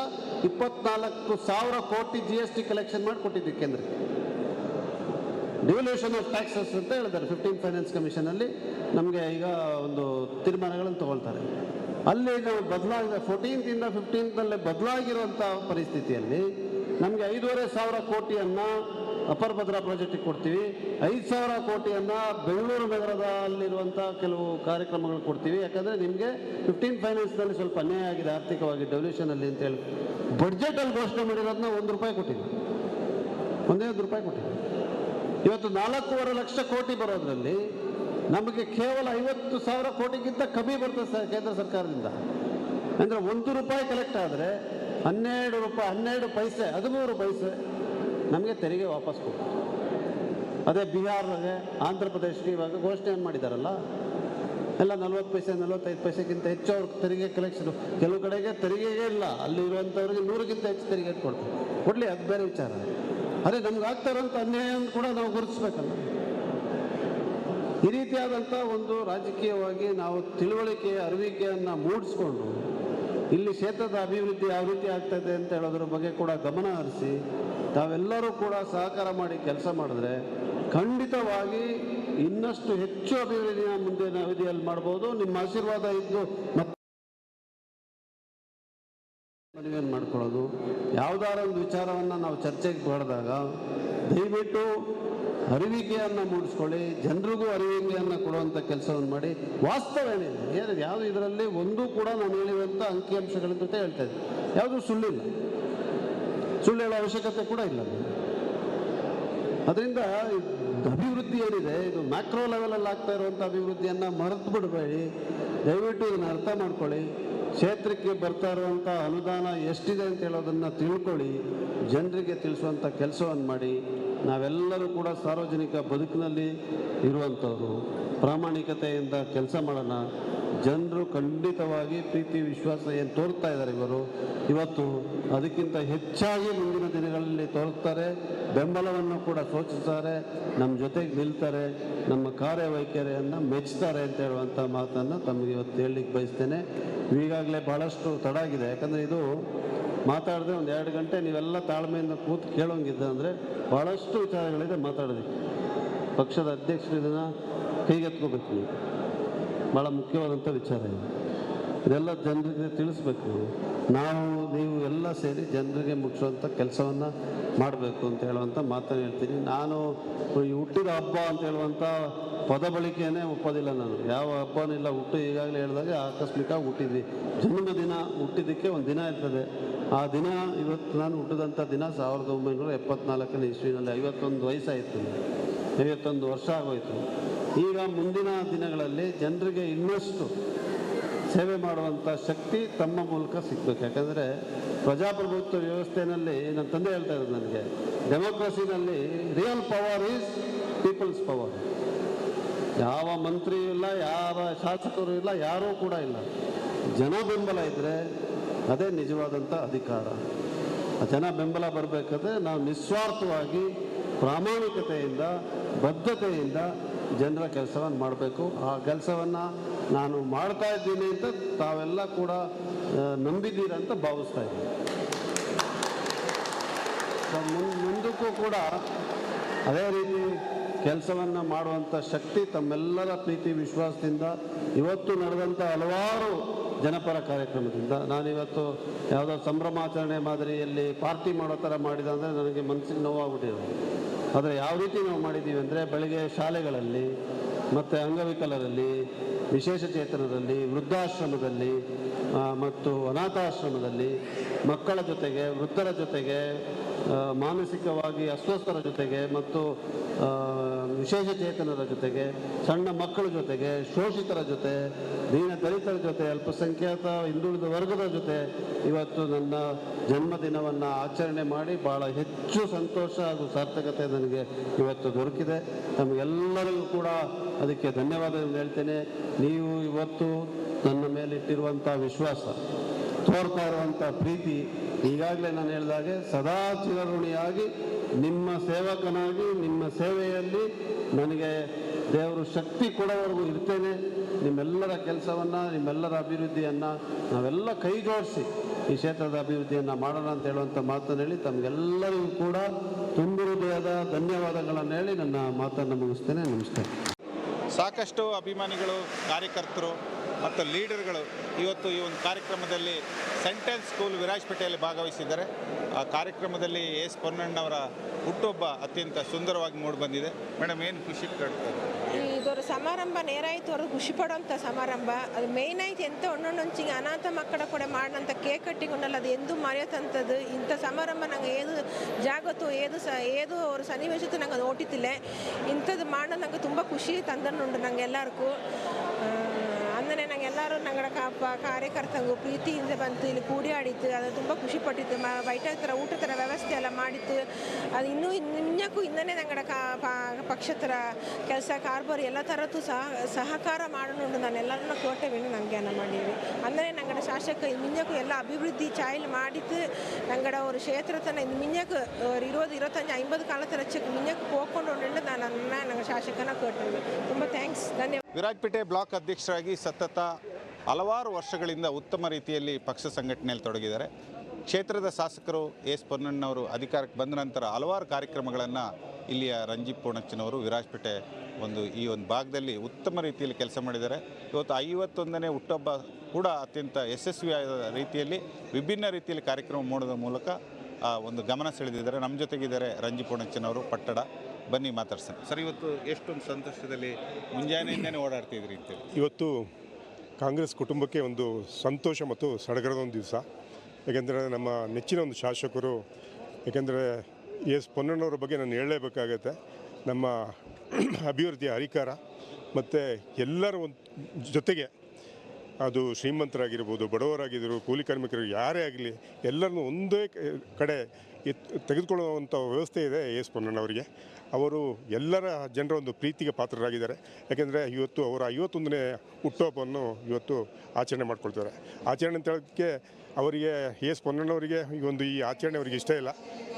ಇಪ್ಪತ್ನಾಲ್ಕು ಸಾವಿರ ಕೋಟಿ ಜಿ ಎಸ್ ಟಿ ಕಲೆಕ್ಷನ್ ಮಾಡಿ ಕೊಟ್ಟಿದ್ದೀವಿ ಕೇಂದ್ರಕ್ಕೆ ಡಿವಲ್ಯೂಷನ್ ಆಫ್ ಟ್ಯಾಕ್ಸಸ್ ಅಂತ ಹೇಳಿದ್ದಾರೆ ಫಿಫ್ಟೀನ್ ಫೈನಾನ್ಸ್ ಕಮಿಷನಲ್ಲಿ ನಮಗೆ ಈಗ ಒಂದು ತೀರ್ಮಾನಗಳನ್ನು ತಗೊಳ್ತಾರೆ. ಅಲ್ಲಿ ನಾವು ಬದಲಾಗಿದೆ ಫೋರ್ಟೀನ್ತಿಂದ ಫಿಫ್ಟೀನ್ತಲ್ಲಿ ಬದಲಾಗಿರುವಂಥ ಪರಿಸ್ಥಿತಿಯಲ್ಲಿ ನಮಗೆ ಐದೂವರೆ ಸಾವಿರ ಕೋಟಿಯನ್ನು ಅಪರ್ ಭದ್ರಾ ಪ್ರಾಜೆಕ್ಟಿಗೆ ಕೊಡ್ತೀವಿ. ಐದು ಸಾವಿರ ಕೋಟಿಯನ್ನು ಬೆಂಗಳೂರು ನಗರದಲ್ಲಿರುವಂಥ ಕೆಲವು ಕಾರ್ಯಕ್ರಮಗಳು ಕೊಡ್ತೀವಿ. ಯಾಕಂದರೆ ನಿಮಗೆ ಫಿಫ್ಟೀನ್ ಫೈನಾನ್ಸ್ನಲ್ಲಿ ಸ್ವಲ್ಪ ಅನ್ಯಾಯ ಆಗಿದೆ, ಆರ್ಥಿಕವಾಗಿ ಡೆವಲ್ಯೂಷನಲ್ಲಿ ಅಂತ ಹೇಳಿ. ಬಡ್ಜೆಟಲ್ಲಿ ಘೋಷಣೆ ಮಾಡಿರೋದನ್ನ ಒಂದು ರೂಪಾಯಿ ಕೊಟ್ಟಿದ್ವಿ. ಒಂದೇ ಒಂದು ರೂಪಾಯಿ ಕೊಟ್ಟಿದ್ವಿ. ಇವತ್ತು ನಾಲ್ಕೂವರೆ ಲಕ್ಷ ಕೋಟಿ ಬರೋದ್ರಲ್ಲಿ ನಮಗೆ ಕೇವಲ ಐವತ್ತು ಸಾವಿರ ಕೋಟಿಗಿಂತ ಕಮ್ಮಿ ಬರ್ತದೆ ಸರ್ ಕೇಂದ್ರ ಸರ್ಕಾರದಿಂದ. ಅಂದರೆ ಒಂದು ರೂಪಾಯಿ ಕಲೆಕ್ಟ್ ಆದರೆ ಹನ್ನೆರಡು ರೂಪಾಯಿ, ಹನ್ನೆರಡು ಪೈಸೆ, ಹದಿಮೂರು ಪೈಸೆ ನಮಗೆ ತೆರಿಗೆ ವಾಪಸ್ ಕೊಡ್ತಾರೆ. ಅದೇ ಬಿಹಾರ್ಗೆ ಆಂಧ್ರ ಪ್ರದೇಶಕ್ಕೆ ಇವಾಗ ಘೋಷಣೆಯನ್ನು ಮಾಡಿದಾರಲ್ಲ? ಎಲ್ಲ ನಲ್ವತ್ತು ಪೈಸೆ, ನಲ್ವತ್ತೈದು ಪೈಸೆಗಿಂತ ಹೆಚ್ಚು ಅವ್ರ ತೆರಿಗೆ ಕಲೆಕ್ಷನ್ ಕೆಲವು ಕಡೆಗೆ ತೆರಿಗೆಯೇ ಇಲ್ಲ. ಅಲ್ಲಿ ಇರುವಂಥವ್ರಿಗೆ ನೂರಕ್ಕಿಂತ ಹೆಚ್ಚು ತೆರಿಗೆ ಕೊಡ್ತಾರೆ. ಕೊಡಲಿ ಅದು ಬೇರೆ ವಿಚಾರ. ಅದೇ ನಮ್ಗೆ ಆಗ್ತಾ ಇರೋಂಥ ಅನ್ಯಾಯವನ್ನು ಕೂಡ ನಾವು ಗುರುತಿಸ್ಬೇಕಲ್ಲ. ಈ ರೀತಿಯಾದಂಥ ಒಂದು ರಾಜಕೀಯವಾಗಿ ನಾವು ತಿಳುವಳಿಕೆ ಅರಿವಿಕೆಯನ್ನು ಮೂಡಿಸ್ಕೊಂಡು ಇಲ್ಲಿ ಕ್ಷೇತ್ರದ ಅಭಿವೃದ್ಧಿ ಯಾವ ರೀತಿ ಆಗ್ತದೆ ಅಂತ ಹೇಳೋದ್ರ ಬಗ್ಗೆ ಕೂಡ ಗಮನ ಹರಿಸಿ ತಾವೆಲ್ಲರೂ ಕೂಡ ಸಹಕಾರ ಮಾಡಿ ಕೆಲಸ ಮಾಡಿದ್ರೆ ಖಂಡಿತವಾಗಿ ಇನ್ನಷ್ಟು ಹೆಚ್ಚು ಅಭಿವೃದ್ಧಿಯ ಮುಂದಿನ ಅವಧಿಯಲ್ಲಿ ಮಾಡ್ಬೋದು. ನಿಮ್ಮ ಆಶೀರ್ವಾದ ಇದ್ದು ಮತ್ತೆ ಮನವಿಯನ್ನು ಮಾಡ್ಕೊಳ್ಳೋದು. ಯಾವುದಾರ ಒಂದು ವಿಚಾರವನ್ನು ನಾವು ಚರ್ಚೆಗೆ ಮಾಡಿದಾಗ ದಯವಿಟ್ಟು ಅರಿವಿಕೆಯನ್ನು ಮೂಡಿಸ್ಕೊಳ್ಳಿ, ಜನರಿಗೂ ಅರಿವಿಕೆಯನ್ನು ಕೊಡುವಂಥ ಕೆಲಸವನ್ನು ಮಾಡಿ. ವಾಸ್ತವ ಏನಿದೆ ಏನು ಯಾವುದು ಇದರಲ್ಲಿ ಒಂದೂ ಕೂಡ ನಾನು ಹೇಳಿರುವಂಥ ಅಂಕಿಅಂಶಗಳ ಜೊತೆ ಹೇಳ್ತಾ ಇದ್ದೆ ಯಾವುದೂ ಸುಳ್ಳಿಲ್ಲ. ಸುಳ್ಳು ಹೇಳೋ ಅವಶ್ಯಕತೆ ಕೂಡ ಇಲ್ಲ. ಅದರಿಂದ ಅಭಿವೃದ್ಧಿ ಏನಿದೆ, ಇದು ಮ್ಯಾಕ್ರೋ ಲೆವೆಲಲ್ಲಿ ಆಗ್ತಾ ಇರುವಂಥ ಅಭಿವೃದ್ಧಿಯನ್ನು ಮರೆತು ಬಿಡಬೇಡಿ. ದಯವಿಟ್ಟು ಇದನ್ನು ಅರ್ಥ ಮಾಡ್ಕೊಳ್ಳಿ. ಕ್ಷೇತ್ರಕ್ಕೆ ಬರ್ತಾ ಇರುವಂಥ ಅನುದಾನ ಎಷ್ಟಿದೆ ಅಂತ ಹೇಳೋದನ್ನು ತಿಳ್ಕೊಳ್ಳಿ. ಜನರಿಗೆ ತಿಳಿಸುವಂಥ ಕೆಲಸವನ್ನು ಮಾಡಿ. ನಾವೆಲ್ಲರೂ ಕೂಡ ಸಾರ್ವಜನಿಕ ಬದುಕಿನಲ್ಲಿ ಇರುವಂಥವ್ರು ಪ್ರಾಮಾಣಿಕತೆಯಿಂದ ಕೆಲಸ ಮಾಡೋಣ. ಜನರು ಖಂಡಿತವಾಗಿ ಪ್ರೀತಿ, ವಿಶ್ವಾಸ ಏನು ತೋರ್ತಾ ಇದ್ದಾರೆ ಇವರು, ಇವತ್ತು ಅದಕ್ಕಿಂತ ಹೆಚ್ಚಾಗಿ ಮುಂದಿನ ದಿನಗಳಲ್ಲಿ ತೋರಿಸ್ತಾರೆ ಬೆಂಬಲವನ್ನು ಕೂಡ ಸೂಚಿಸ್ತಾರೆ ನಮ್ಮ ಜೊತೆಗೆ ನಿಲ್ತಾರೆ, ನಮ್ಮ ಕಾರ್ಯವೈಖರಿಯನ್ನು ಮೆಚ್ಚುತ್ತಾರೆ ಅಂತ ಹೇಳುವಂಥ ಮಾತನ್ನು ತಮಗೆ ಇವತ್ತು ಹೇಳಲಿಕ್ಕೆ ಬಯಸ್ತೇನೆ. ಈಗಾಗಲೇ ಭಾಳಷ್ಟು ತಡ ಆಗಿದೆ. ಯಾಕಂದರೆ ಇದು ಮಾತಾಡಿದ್ರೆ ಒಂದು ಎರಡು ಗಂಟೆ ನೀವೆಲ್ಲ ತಾಳ್ಮೆಯಿಂದ ಕೂತು ಕೇಳೋಂಗಿದ್ದ ಅಂದರೆ ಭಾಳಷ್ಟು ವಿಚಾರಗಳಿದೆ ಮಾತಾಡೋದಕ್ಕೆ. ಪಕ್ಷದ ಅಧ್ಯಕ್ಷರು ಇದನ್ನು ಕೈಗೆತ್ಕೋಬೇಕು ನೀವು? ಭಾಳ ಮುಖ್ಯವಾದಂಥ ವಿಚಾರ ಇದು. ಇದೆಲ್ಲ ಜನರಿಗೆ ತಿಳಿಸ್ಬೇಕು. ನೀವು ನಾವು ಎಲ್ಲ ಸೇರಿ ಜನರಿಗೆ ಮುಟ್ಟಿಸುವಂಥ ಕೆಲಸವನ್ನು ಮಾಡಬೇಕು ಅಂತ ಹೇಳುವಂಥ ಮಾತನ್ನು ಹೇಳ್ತೀನಿ. ನಾನು ಈ ಹುಟ್ಟಿದ ಹಬ್ಬ ಅಂತ ಹೇಳುವಂಥ ಪದ ಬಳಿಕೆಯೇ ಒಪ್ಪೋದಿಲ್ಲ ನಾನು. ಯಾವ ಹಬ್ಬನೂ ಇಲ್ಲ, ಹುಟ್ಟು ಈಗಾಗಲೇ ಹೇಳಿದಾಗ ಆಕಸ್ಮಿಕ ಹುಟ್ಟಿದ್ವಿ. ಜನ್ಮದಿನ ಹುಟ್ಟಿದ್ದಕ್ಕೆ ಒಂದು ದಿನ ಇರ್ತದೆ. ಆ ದಿನ ಇವತ್ತು ನಾನು ಹುಟ್ಟಿದಂಥ ದಿನ ಸಾವಿರದ ಒಂಬೈನೂರ ಎಪ್ಪತ್ನಾಲ್ಕನೇ ಇಸ್ವಿನಲ್ಲಿ ಐವತ್ತೊಂದು ವಯಸ್ಸಾಯಿತು. ಐವತ್ತೊಂದು ವರ್ಷ ಆಗೋಯಿತು. ಈಗ ಮುಂದಿನ ದಿನಗಳಲ್ಲಿ ಜನರಿಗೆ ಇನ್ನಷ್ಟು ಸೇವೆ ಮಾಡುವಂಥ ಶಕ್ತಿ ತಮ್ಮ ಮೂಲಕ ಸಿಗ್ಬೇಕು. ಯಾಕಂದರೆ ಪ್ರಜಾಪ್ರಭುತ್ವ ವ್ಯವಸ್ಥೆಯಲ್ಲಿ ನನ್ನ ತಂದೆ ಹೇಳ್ತಾ ಇರೋದು ನನಗೆ ಡೆಮೋಕ್ರಸಿನಲ್ಲಿ real power is people's power ಯಾವ ಮಂತ್ರಿಯೂ ಇಲ್ಲ ಯಾವ ಶಾಸಕರು ಇಲ್ಲ, ಯಾರೂ ಕೂಡ ಇಲ್ಲ. ಜನ ಬೆಂಬಲ ಇದ್ದರೆ ಅದೇ ನಿಜವಾದಂಥ ಅಧಿಕಾರ. ಆ ಜನ ಬೆಂಬಲ ಬರಬೇಕಾದ್ರೆ ನಾವು ನಿಸ್ವಾರ್ಥವಾಗಿ ಪ್ರಾಮಾಣಿಕತೆಯಿಂದ, ಬದ್ಧತೆಯಿಂದ ಜನರ ಕೆಲಸವನ್ನು ಮಾಡಬೇಕು. ಆ ಕೆಲಸವನ್ನು ನಾನು ಮಾಡ್ತಾ ಇದ್ದೀನಿ ಅಂತ ತಾವೆಲ್ಲ ಕೂಡ ನಂಬಿದ್ದೀರ ಅಂತ ಭಾವಿಸ್ತಾ ಇದ್ದೀನಿ. ಮುಂದಕ್ಕೂ ಕೂಡ ಅದೇ ರೀತಿ ಕೆಲಸವನ್ನು ಮಾಡುವಂಥ ಶಕ್ತಿ ತಮ್ಮೆಲ್ಲರ ಪ್ರೀತಿ, ವಿಶ್ವಾಸದಿಂದ ಇವತ್ತು ನಡೆದಂಥ ಹಲವಾರು ಜನಪರ ಕಾರ್ಯಕ್ರಮದಿಂದ ನಾನಿವತ್ತು ಯಾವುದೋ ಸಂಭ್ರಮಾಚರಣೆ ಮಾದರಿಯಲ್ಲಿ ಪಾರ್ಟಿ ಮಾಡೋ ಥರ ಮಾಡಿದ ಅಂದರೆ ನನಗೆ ಮನಸ್ಸಿಗೆ ನೋವಾಗ್ಬಿಟ್ಟಿದೆ ಆದರೆ ಯಾವ ರೀತಿ ನಾವು ಮಾಡಿದ್ದೀವಿ ಅಂದರೆ ಬೆಳಗ್ಗೆ ಶಾಲೆಗಳಲ್ಲಿ, ಮತ್ತು ಅಂಗವಿಕಲರಲ್ಲಿ ವಿಶೇಷಚೇತನರಲ್ಲಿ ವೃದ್ಧಾಶ್ರಮದಲ್ಲಿ ಆ, ಮತ್ತು ಅನಾಥಾಶ್ರಮದಲ್ಲಿ ಮಕ್ಕಳ ಜೊತೆಗೆ ವೃದ್ಧರ ಜೊತೆಗೆ ಮಾನಸಿಕವಾಗಿ ಅಸ್ವಸ್ಥರ ಜೊತೆಗೆ ಮತ್ತು ಆ, ವಿಶೇಷಚೇತನರ ಜೊತೆಗೆ ಸಣ್ಣ ಮಕ್ಕಳ ಜೊತೆಗೆ ಶೋಷಿತರ ಜೊತೆ ದೀನ ದಲಿತರ ಜೊತೆ ಅಲ್ಪಸಂಖ್ಯಾತ ಹಿಂದುಳಿದ ವರ್ಗದ ಜೊತೆ ಇವತ್ತು ನನ್ನ ಜನ್ಮದಿನವನ್ನು ಆಚರಣೆ ಮಾಡಿ ಭಾಳ ಹೆಚ್ಚು ಸಂತೋಷ ಹಾಗೂ ಸಾರ್ಥಕತೆ ನನಗೆ ಇವತ್ತು ದೊರಕಿದೆ. ತಮಗೆಲ್ಲರಿಗೂ ಕೂಡ ಅದಕ್ಕೆ ಧನ್ಯವಾದಗಳನ್ನು ಹೇಳ್ತೇನೆ. ನೀವು ಇವತ್ತು ನನ್ನ ಮೇಲೆ ಇಟ್ಟಿರುವಂಥ ವಿಶ್ವಾಸ ತೋರ್ತಾ ಇರುವಂಥ ಪ್ರೀತಿ ಈಗಾಗಲೇ ನಾನು ಹೇಳಿದಾಗೆ ಸದಾ ಚಿರಋಣಿಯಾಗಿ ನಿಮ್ಮ ಸೇವಕನಾಗಿ, ನಿಮ್ಮ ಸೇವೆಯಲ್ಲಿ ನನಗೆ ದೇವರು ಶಕ್ತಿ ಕೊಡೋವರೆಗೂ ಇರ್ತೇನೆ. ನಿಮ್ಮೆಲ್ಲರ ಕೆಲಸವನ್ನು, ನಿಮ್ಮೆಲ್ಲರ ಅಭಿವೃದ್ಧಿಯನ್ನು ನಾವೆಲ್ಲ ಕೈ ಜೋಡಿಸಿ ಈ ಕ್ಷೇತ್ರದ ಅಭಿವೃದ್ಧಿಯನ್ನು ಮಾಡೋಣ ಅಂತ ಹೇಳುವಂಥ ಮಾತನ್ನು ಹೇಳಿ ತಮಗೆಲ್ಲರಿಗೂ ಕೂಡ ತುಂಬು ಹೃದಯದ ಧನ್ಯವಾದಗಳನ್ನು ಹೇಳಿ ನನ್ನ ಮಾತನ್ನು ಮುಗಿಸ್ತೇನೆ. ನಮಸ್ಕಾರ. ಸಾಕಷ್ಟು ಅಭಿಮಾನಿಗಳು, ಕಾರ್ಯಕರ್ತರು ಮತ್ತು ಲೀಡರ್ಗಳು ಇವತ್ತು ಈ ಒಂದು ಕಾರ್ಯಕ್ರಮದಲ್ಲಿ ಸೆಂಟೆನ್ಸ್ ಸ್ಕೂಲ್ ವಿರಾಜಪೇಟೆಯಲ್ಲಿ ಭಾಗವಹಿಸಿದ್ದಾರೆ. ಆ ಕಾರ್ಯಕ್ರಮದಲ್ಲಿ ಎಸ್ ಪೊನ್ನಣ್ಣವರ ಹುಟ್ಟುಹಬ್ಬ ಅತ್ಯಂತ ಸುಂದರವಾಗಿ ಮೂಡಿಬಂದಿದೆ ಮೇಡಮ್, ಏನು ಖುಷಿ ಕಟ್ತಾರೆ ಇದೊಂದು ಸಮಾರಂಭ ನೇರಾಯಿತು ಅವ್ರಿಗೆ ಖುಷಿ ಪಡೋಂಥ ಸಮಾರಂಭ. ಅದು ಮೇಯ್ನ್ ಆಯ್ತು ಎಂತ ಒಂದೊಂದೊಂಚಿಗೆ ಅನಾಥ ಮಕ್ಕಳ ಕೂಡ ಮಾಡಿದಂಥ ಕೇಕ್ ಕಟ್ಟಿಂಗ್ ಉಂಡಲ್ಲ ಅದು ಎಂದೂ ಮರೆಯೋತಂಥದ್ದು ಇಂಥ ಸಮಾರಂಭ ನಂಗೆ ಏದು ಜಾಗತ್ತು ಏದು ಸ, ಏದು ಅವ್ರ ಸನ್ನಿವೇಶತ್ತು ನಂಗೆ ಅದು ಓಟಿತಿಲ್ಲ. ಇಂಥದ್ದು ಮಾಡೋದು ನಂಗೆ ತುಂಬ ಖುಷಿ ತಂದನ್ನುಂಡು ನಂಗೆ ಎಲ್ಲರಿಗೂ ಎಲ್ಲರೂ ನಂಗಡ ಕಾಪ ಕಾರ್ಯಕರ್ತರು ಪ್ರೀತಿಯಿಂದ ಬಂತು, ಇಲ್ಲಿ ಕೂಡಿ ಆಡಿತ್ತು, ಅದು ತುಂಬ ಖುಷಿ ಪಟ್ಟಿತ್ತು. ಮ ಬೈಟ ಥರ ಊಟ ಥರ ವ್ಯವಸ್ಥೆ ಎಲ್ಲ ಮಾಡಿತ್ತು. ಅದು ಇನ್ನೂ ಇನ್ನಕ್ಕೂ ಇಂದನೇ ನಂಗಡ ಕಾ ಪಾ- ಪಕ್ಷತರ ಕೆಲಸ, ಕಾರ್ಬಾರ್ ಎಲ್ಲ ಥರದ್ದು ಸಹ ಸಹಕಾರ ಮಾಡೋಣ ನಾನು ಎಲ್ಲರನ್ನ ನನಗೆ ಅನ್ನ ಮಾಡೀವಿ ಅಂದರೆ ನಂಗಡ ಶಾಸಕ ಮಿಂಜಕ್ಕೂ ಎಲ್ಲ ಅಭಿವೃದ್ಧಿ ಚಾಯ್ಲ್ ಮಾಡಿತ್ತು ನಂಗಡ ஒரு ಮಿಂಜಕ್ಕೆ ಇರೋದು ಇರೋತ್ತಂಜು ಕಾಲ ಕಾಲದ ರಚಕ್ಕೆ ಮಿಂಜಕ್ಕೆ ಹೋಗ್ಕೊಂಡು ಉಂಡು ನಾನು ನನ್ನ ನಂಗೆ ಶಾಸಕನ ಕೋಟೇವಿ ತುಂಬ ಥ್ಯಾಂಕ್ಸ್ ಧನ್ಯವಾದ ವಿರಾಜಪೇಟೆ ಬ್ಲಾಕ್ ಅಧ್ಯಕ್ಷರಾಗಿ ಸತತ ಹಲವಾರು ವರ್ಷಗಳಿಂದ ಉತ್ತಮ ರೀತಿಯಲ್ಲಿ ಪಕ್ಷ ಸಂಘಟನೆಯಲ್ಲಿ ತೊಡಗಿದ್ದಾರೆ. ಕ್ಷೇತ್ರದ ಶಾಸಕರು ಎಸ್ ಪೊನ್ನಣ್ಣವರು ಅಧಿಕಾರಕ್ಕೆ ಬಂದ ನಂತರ ಹಲವಾರು ಕಾರ್ಯಕ್ರಮಗಳನ್ನು ಇಲ್ಲಿಯ ರಂಜಿತ್ ಪೂರ್ಣಚ್ಚನವರು ವಿರಾಜಪೇಟೆ ಒಂದು ಈ ಒಂದು ಭಾಗದಲ್ಲಿ ಉತ್ತಮ ರೀತಿಯಲ್ಲಿ ಕೆಲಸ ಮಾಡಿದ್ದಾರೆ. ಇವತ್ತು ಐವತ್ತೊಂದನೇ ಹುಟ್ಟುಹಬ್ಬ ಕೂಡ ಅತ್ಯಂತ ಯಶಸ್ವಿಯಾದ ರೀತಿಯಲ್ಲಿ ವಿಭಿನ್ನ ರೀತಿಯಲ್ಲಿ ಕಾರ್ಯಕ್ರಮ ಮಾಡೋದ್ರ ಮೂಲಕ ಒಂದು ಗಮನ ಸೆಳೆದಿದ್ದಾರೆ. ನಮ್ಮ ಜೊತೆಗಿದ್ದಾರೆ ರಂಜಿ ಪೂರ್ಣಚ್ಚನವರು ಪಟ್ಟಡ ಬನ್ನಿ ಮಾತಾಡ್ಸೋಣ. ಸರ್ ಇವತ್ತು ಎಷ್ಟೊಂದು ಸಂತೋಷದಲ್ಲಿ ಮುಂಜಾನೆಯಿಂದನೇ ಓಡಾಡ್ತಿದ್ರಿ ಅಂತ ಇವತ್ತು ಕಾಂಗ್ರೆಸ್ ಕುಟುಂಬಕ್ಕೆ ಒಂದು ಸಂತೋಷ ಮತ್ತು ಸಡಗರದ ಒಂದು ದಿವಸ. ಏಕೆಂದರೆ ನಮ್ಮ ನೆಚ್ಚಿನ ಒಂದು ಶಾಸಕರು ಏಕೆಂದರೆ ಎಸ್ ಪೊನ್ನಣ್ಣವ್ರ ಬಗ್ಗೆ ನಾನು ಹೇಳಲೇಬೇಕಾಗತ್ತೆ. ನಮ್ಮ ಅಭಿವೃದ್ಧಿಯ ಹರಿಕಾರ ಮತ್ತು ಎಲ್ಲರ ಒಂದು ಜೊತೆಗೆ ಅದು ಶ್ರೀಮಂತರಾಗಿರ್ಬೋದು ಬಡವರಾಗಿದ್ದರು ಕೂಲಿ ಕಾರ್ಮಿಕರು ಯಾರೇ ಆಗಲಿ, ಎಲ್ಲರನ್ನೂ ಒಂದೇ ಕಡೆ ತೆಗೆದುಕೊಳ್ಳುವಂಥ ವ್ಯವಸ್ಥೆ ಇದೆ ಎಸ್ ಪೊನ್ನಣ್ಣವರಿಗೆ ಅವರು ಎಲ್ಲರ ಜನರ ಒಂದು ಪ್ರೀತಿಗೆ ಪಾತ್ರರಾಗಿದ್ದಾರೆ. ಯಾಕೆಂದರೆ ಇವತ್ತು ಅವರ ಐವತ್ತೊಂದನೇ ಹುಟ್ಟುಹಬ್ಬವನ್ನು ಇವತ್ತು ಆಚರಣೆ ಮಾಡ್ಕೊಳ್ತಾರೆ. ಆಚರಣೆ ಅಂತ ಹೇಳೋದಕ್ಕೆ ಅವರಿಗೆ ಎಸ್ ಪೊನ್ನಣ್ಣವರಿಗೆ ಈ ಒಂದು ಈ ಆಚರಣೆ ಅವರಿಗೆ ಇಷ್ಟ ಇಲ್ಲ.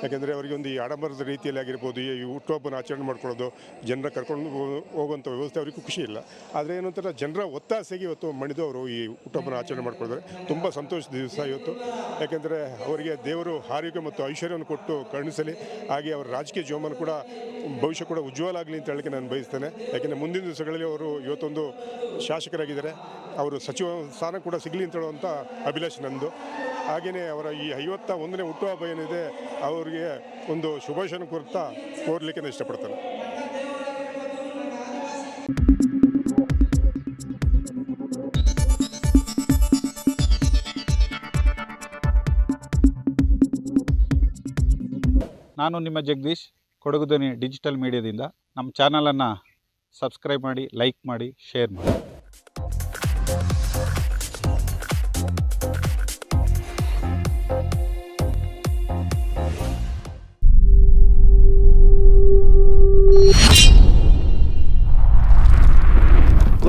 ಯಾಕೆಂದರೆ ಅವರಿಗೆ ಒಂದು ಈ ಆಡಂಬರದ ರೀತಿಯಲ್ಲಿ ಆಗಿರ್ಬೋದು, ಈ ಹುಟ್ಟುಹಬ್ಬನ ಆಚರಣೆ ಮಾಡ್ಕೊಳ್ಳೋದು, ಜನರ ಕರ್ಕೊಂಡು ಹೋಗುವಂಥ ವ್ಯವಸ್ಥೆ ಅವರಿಗೂ ಖುಷಿ ಇಲ್ಲ. ಆದರೆ ಏನಂತಾರೆ ಜನರ ಒತ್ತಾಸೆಗೆ ಇವತ್ತು ಮಣಿದು ಅವರು ಈ ಹುಟ್ಟುಹಬ್ಬನ ಆಚರಣೆ ಮಾಡ್ಕೊಳ್ತಾರೆ. ತುಂಬ ಸಂತೋಷದ ದಿವಸ ಇವತ್ತು. ಯಾಕೆಂದರೆ ಅವರಿಗೆ ದೇವರು ಆರೋಗ್ಯ ಮತ್ತು ಐಶ್ವರ್ಯವನ್ನು ಕೊಟ್ಟು ಕರುಣಿಸಲಿ. ಹಾಗೆ ಅವರ ರಾಜಕೀಯ ಜೀವನ ಕೂಡ, ಭವಿಷ್ಯ ಕೂಡ ಉಜ್ವಲ ಆಗಲಿ ಅಂತ ಹೇಳಕ್ಕೆ ನಾನು ಬಯಸ್ತೇನೆ. ಯಾಕೆಂದರೆ ಮುಂದಿನ ದಿವಸಗಳಲ್ಲಿ ಅವರು ಇವತ್ತೊಂದು ಶಾಸಕರಾಗಿದ್ದಾರೆ. ಅವರು ಸಚಿವ ಸ್ಥಾನ ಕೂಡ ಸಿಗಲಿ ಅಂತ ಹೇಳುವಂಥ ಅಭಿಲಾಷೆ ನಂದು. ಹಾಗೆಯೇ ಅವರ ಈ ಐವತ್ತ ಒಂದನೇ ಹುಟ್ಟುಹಬ್ಬ ಏನಿದೆ, ಅವರಿಗೆ ಒಂದು ಶುಭಾಶಯನ ಕೊರ್ತಾ ಕೋರ್ಲಿಕ್ಕೆ ಇಷ್ಟಪಡ್ತಾರೆ ನಾನು ನಿಮ್ಮ ಜಗದೀಶ್ ಕೊಡಗುದನಿ ಡಿಜಿಟಲ್ ಮೀಡಿಯಾದಿಂದ. ನಮ್ಮ ಚಾನಲನ್ನು ಸಬ್ಸ್ಕ್ರೈಬ್ ಮಾಡಿ, ಲೈಕ್ ಮಾಡಿ, ಶೇರ್ ಮಾಡಿ.